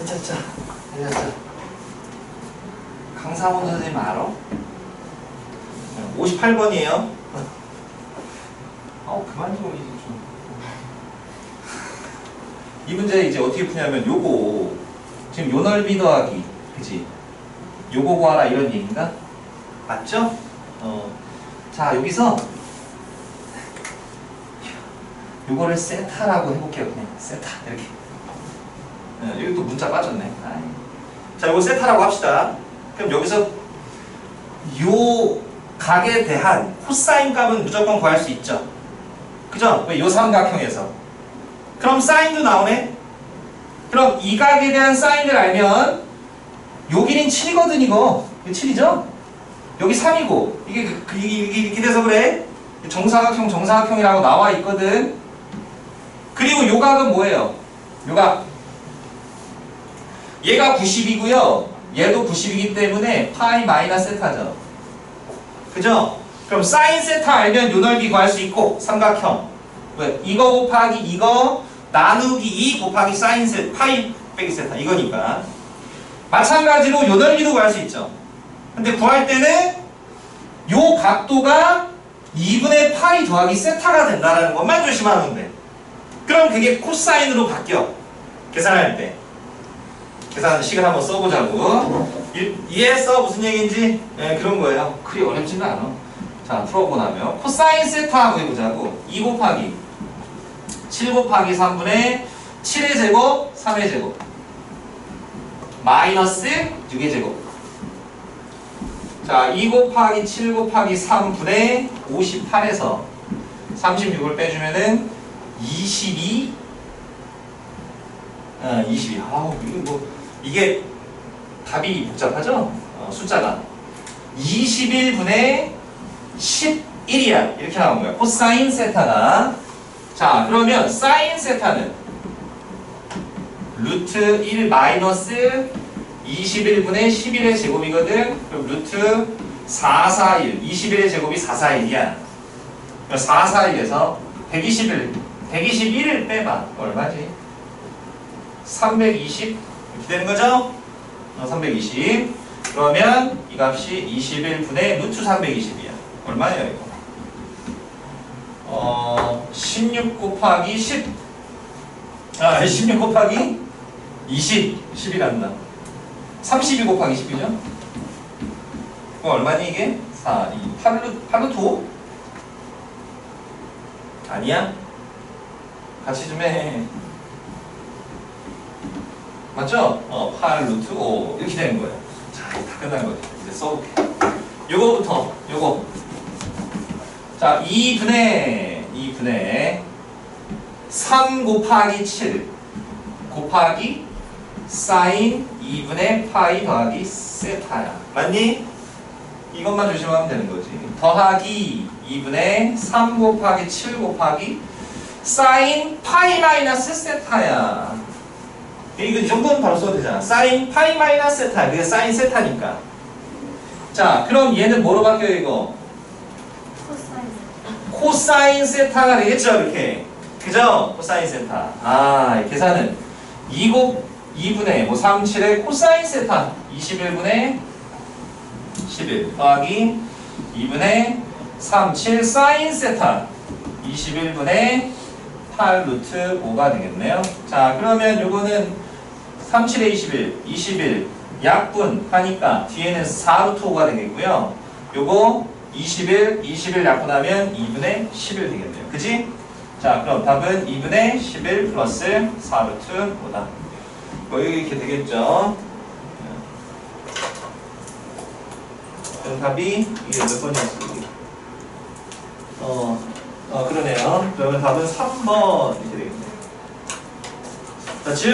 괜찮죠? 괜찮죠? 강사원 선생님 알아? 58번이에요. 어, 그만 좀 이제 좀. 이 문제 이제 어떻게 푸냐면 요거 지금 요 넓이 더하기 그지? 요거 구하라 이런 얘기인가? 맞죠? 어. 자 여기서 요거를 세타라고 해볼게요 그냥 세타 이렇게 네, 여기 또 문자 빠졌네. 자 요거 세타라고 합시다. 그럼 여기서 요 각에 대한 코사인 값은 무조건 구할 수 있죠. 그죠? 왜요 삼각형에서. 그럼 사인도 나오네. 그럼 이 각에 대한 사인을 알면 요 길이는 7이거든 이거. 이거 7이죠? 여기 3이고. 이게 그- 그- 이게, 이게 이렇게 돼서 그래. 정사각형 정사각형이라고 나와 있거든. 그리고 요 각은 뭐예요? 요각 얘가 90이고요. 얘도 90이기 때문에 파이 마이너스 세타죠. 그죠? 그럼 사인 세타 알면 요 넓이 구할 수 있고 삼각형. 왜? 이거 곱하기 이거 나누기 2 곱하기 사인 세 파이 빼기 세타. 이거니까. 마찬가지로 요 넓이도 구할 수 있죠. 근데 구할 때는 요 각도가 2분의 파이 더하기 세타가 된다는 것만 조심하면 돼. 그럼 그게 코사인으로 바뀌어. 계산할 때 계산 식을 한번 써보자고. 이- 이해했어 무슨 얘기인지? 예, 그런 거예요. 그리 어렵지는 않아. 자 풀어보고 나면 코사인 세타 하고 해보자고. 2 곱하기 7 곱하기 3분의 7의 제곱 3의 제곱. 마이너스 6의 제곱. 자, 2 곱하기 7 곱하기 3분의 58에서 36을 빼주면은 22 어, 22 아우 이게 뭐 이게 답이 복잡하죠? 어, 숫자가. 21분의 11이야. 이렇게 나온 거야. 코사인 세타가. 자 그러면 사인 세타는 루트 1 마이너스 21분의 11의 제곱이거든. 그럼 루트 441 21의 제곱이 441이야. 441에서 121 121을 빼봐. 얼마지? 320 이렇게 되는 거죠? 어, 320 그러면 이 값이 21분의 루트 320이야 얼마예요 이거? 어, 16 곱하기 10 아, 16 곱하기 20 10이 난다 32 곱하기 10이죠? 그럼 얼마니 이게? 4, 2, 8루, 8루트 5? 아니야? 같이 좀 해. 맞죠? 어, 8 루트 5 이렇게 되는 거예요. 자, 다 끝난 거죠. 이제 써볼게. 요거부터 요거. 자, 2분의 2분의 3 곱하기 7 곱하기 사인 2분의 파이 더하기 세타야. 맞니? 이것만 조심하면 되는 거지. 더하기 2분의 3 곱하기 7 곱하기 사인 파이 마이너스 세타야. 이거 이 정도는 바로 써도 되잖아. 사인 파이 마이너스 세타. 그게 사인 세타니까. 자, 그럼 얘는 뭐로 바뀌어요, 이거? 코사인 세타가 되겠죠, 이렇게. 그죠? 코사인 세타. 아, 이 계산은 2곱 2분의 뭐 3, 7의 코사인 세타 21분의 11 더하기 2분의 3, 7 사인 세타 21분의 8 루트 5가 되겠네요. 자, 그러면 요거는 3, 7에 21, 21 약분 하니까 뒤에는 4 루트 5가 되겠고요. 요거 21, 21 약분하면 2분의 11 되겠네요. 그지? 자, 그럼 답은 2분의 11 플러스 4 루트 5다. 뭐 이렇게 되겠죠? 그럼 답이 이게 몇 번이었어? 이게? 어, 어 그러네요. 그러면 답은 3번 이렇게 되겠네요. 자, 지금